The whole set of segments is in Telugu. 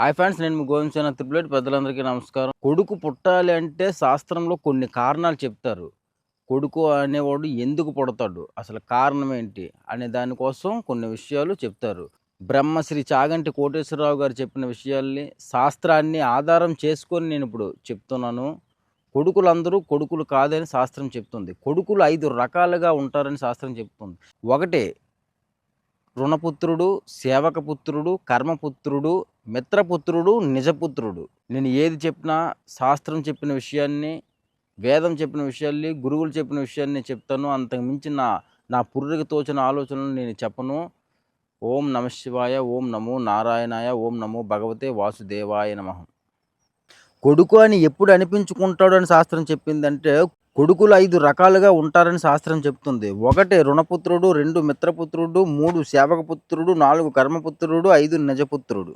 హాయ్ ఫ్రెండ్స్ నేను గోవించిన త్రిపులేట్ పెద్దలందరికీ నమస్కారం. కొడుకు పుట్టాలి అంటే శాస్త్రంలో కొన్ని కారణాలు చెప్తారు. కొడుకు అనేవాడు ఎందుకు పుడతాడు? అసలు కారణం ఏంటి? అనే దానికోసం కొన్ని విషయాలు చెప్తారు. బ్రహ్మశ్రీ చాగంటి కోటేశ్వరరావు గారు చెప్పిన విషయాల్ని శాస్త్రాన్ని ఆధారం చేసుకొని నేను ఇప్పుడు చెప్తున్నాను. కొడుకులందరూ కొడుకులు కాదని శాస్త్రం చెప్తుంది. కొడుకులు ఐదు రకాలుగా ఉంటారని శాస్త్రం చెప్తుంది. ఒకటి రుణపుత్రుడు సేవకపుత్రుడు కర్మపుత్రుడు మిత్రపుత్రుడు నిజపుత్రుడు. నేను ఏది చెప్పినా శాస్త్రం చెప్పిన విషయాన్ని వేదం చెప్పిన విషయాల్ని గురువులు చెప్పిన విషయాన్ని చెప్తాను. అంతకు మించి నా నా పుర్రికి తోచిన ఆలోచనలు నేను చెప్పను. ఓం నమ శివాయ ఓం నమో నారాయణాయ ఓం నమో భగవతే వాసుదేవాయ నమ. కొడుకు అని ఎప్పుడు అనిపించుకుంటాడు అని శాస్త్రం చెప్పిందంటే కొడుకులు ఐదు రకాలుగా ఉంటారని శాస్త్రం చెప్తుంది. ఒకటి రుణపుత్రుడు రెండు మిత్రపుత్రుడు మూడు సేవకపుత్రుడు నాలుగు కర్మపుత్రుడు ఐదు నిజపుత్రుడు.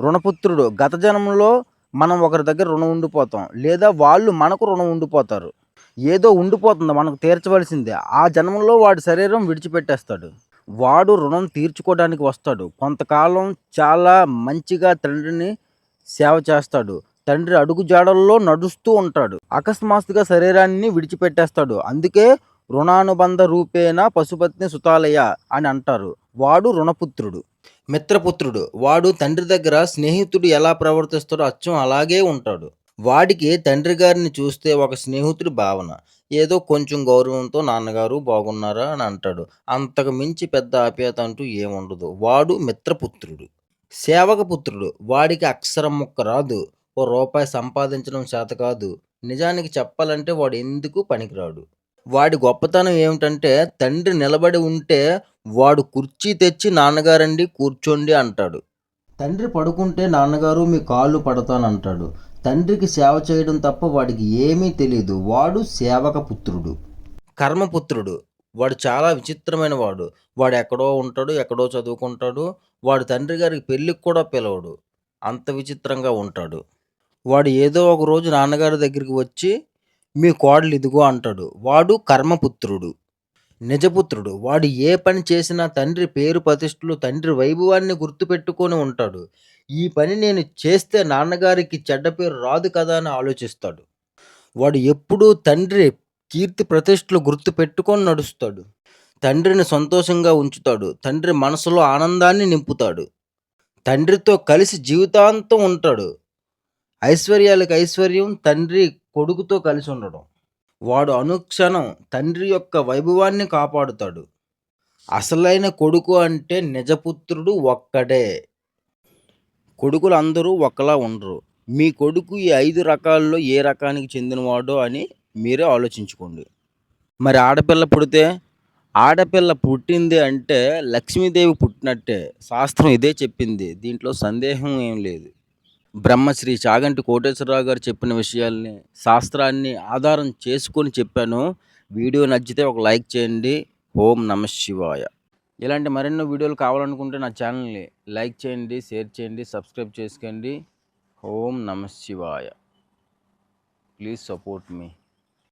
రుణపుత్రుడు గత జన్మలో మనం ఒకరి దగ్గర రుణం ఉండిపోతాం. లేదా వాళ్ళు మనకు రుణం ఉండిపోతారు. ఏదో ఉండిపోతుంది మనకు తీర్చవలసిందే. ఆ జన్మలో వాడి శరీరం విడిచిపెట్టేస్తాడు. వాడు రుణం తీర్చుకోవడానికి వస్తాడు. కొంతకాలం చాలా మంచిగా తండ్రిని సేవ చేస్తాడు. తండ్రి అడుగు జాడల్లో నడుస్తూ ఉంటాడు. అకస్మాత్తుగా శరీరాన్ని విడిచిపెట్టేస్తాడు. అందుకే రుణానుబంధ రూపేణ పశుపత్ని సుతాలయ అని అంటారు. వాడు రుణపుత్రుడు. మిత్రపుత్రుడు. వాడు తండ్రి దగ్గర స్నేహితుడు ఎలా ప్రవర్తిస్తాడో అచ్చం అలాగే ఉంటాడు. వాడికి తండ్రి గారిని చూస్తే ఒక స్నేహితుడి భావన. ఏదో కొంచెం గౌరవంతో నాన్నగారు బాగున్నారా? అని అంటాడు. అంతకు మించి పెద్ద ఆప్యాయత అంటూ ఏముండదు. వాడు మిత్రపుత్రుడు. సేవకపుత్రుడు. వాడికి అక్షరం ముక్క రాదు. ఓ రూపాయి సంపాదించడం చేత కాదు. నిజానికి చెప్పాలంటే వాడు ఎందుకు పనికిరాడు? వాడి గొప్పతనం ఏమిటంటే తండ్రి నిలబడి ఉంటే వాడు కుర్చీ తెచ్చి నాన్నగారండి కూర్చోండి అంటాడు. తండ్రి పడుకుంటే నాన్నగారు మీ కాళ్ళు పడతానంటాడు. తండ్రికి సేవ చేయడం తప్ప వాడికి ఏమీ తెలియదు వాడు సేవక పుత్రుడు. కర్మపుత్రుడు. వాడు చాలా విచిత్రమైన వాడు. వాడు ఎక్కడో ఉంటాడు ఎక్కడో చదువుకుంటాడు. వాడు తండ్రి గారికి పెళ్ళికి కూడా పిలవడు. అంత విచిత్రంగా ఉంటాడు. వాడు ఏదో ఒక రోజు నాన్నగారి దగ్గరికి వచ్చి మీ కోడలు ఇదిగో అంటాడు. వాడు కర్మపుత్రుడు నిజపుత్రుడు. వాడు ఏ పని చేసినా తండ్రి పేరు ప్రతిష్టలు తండ్రి వైభవాన్ని గుర్తుపెట్టుకొని ఉంటాడు. ఈ పని నేను చేస్తే నాన్నగారికి చెడ్డ పేరు రాదు కదా అని ఆలోచిస్తాడు. వాడు ఎప్పుడూ తండ్రి కీర్తి ప్రతిష్టలు గుర్తు పెట్టుకొని నడుస్తాడు. తండ్రిని సంతోషంగా ఉంచుతాడు. తండ్రి మనసులో ఆనందాన్ని నింపుతాడు. తండ్రితో కలిసి జీవితాంతం ఉంటాడు. ఐశ్వర్యాలకు ఐశ్వర్యం తండ్రి కొడుకుతో కలిసి ఉండడం. వాడు అనుక్షణం తండ్రి యొక్క వైభవాన్ని కాపాడుతాడు. అసలైన కొడుకు అంటే నిజపుత్రుడు ఒక్కడే. కొడుకులు అందరూ ఒకలా ఉండరు. మీ కొడుకు ఈ ఐదు రకాల్లో ఏ రకానికి చెందినవాడో అని మీరే ఆలోచించుకోండి. మరి ఆడపిల్ల పుడితే? ఆడపిల్ల పుట్టింది అంటే లక్ష్మీదేవి పుట్టినట్టే. శాస్త్రం ఇదే చెప్పింది. దీంట్లో సందేహం ఏం లేదు. బ్రహ్మశ్రీ చాగంటి కోటేశ్వరరావు గారు చెప్పిన విషయాల్ని శాస్త్రాన్ని ఆధారం చేసుకొని చెప్పాను. వీడియో నచ్చితే ఒక లైక్ చేయండి. ఓం నమ శివాయ. ఇలాంటి మరెన్నో వీడియోలు కావాలనుకుంటే నా ఛానల్ని లైక్ చేయండి షేర్ చేయండి సబ్స్క్రైబ్ చేసుకోండి. ఓం నమ శివాయ. Please support me.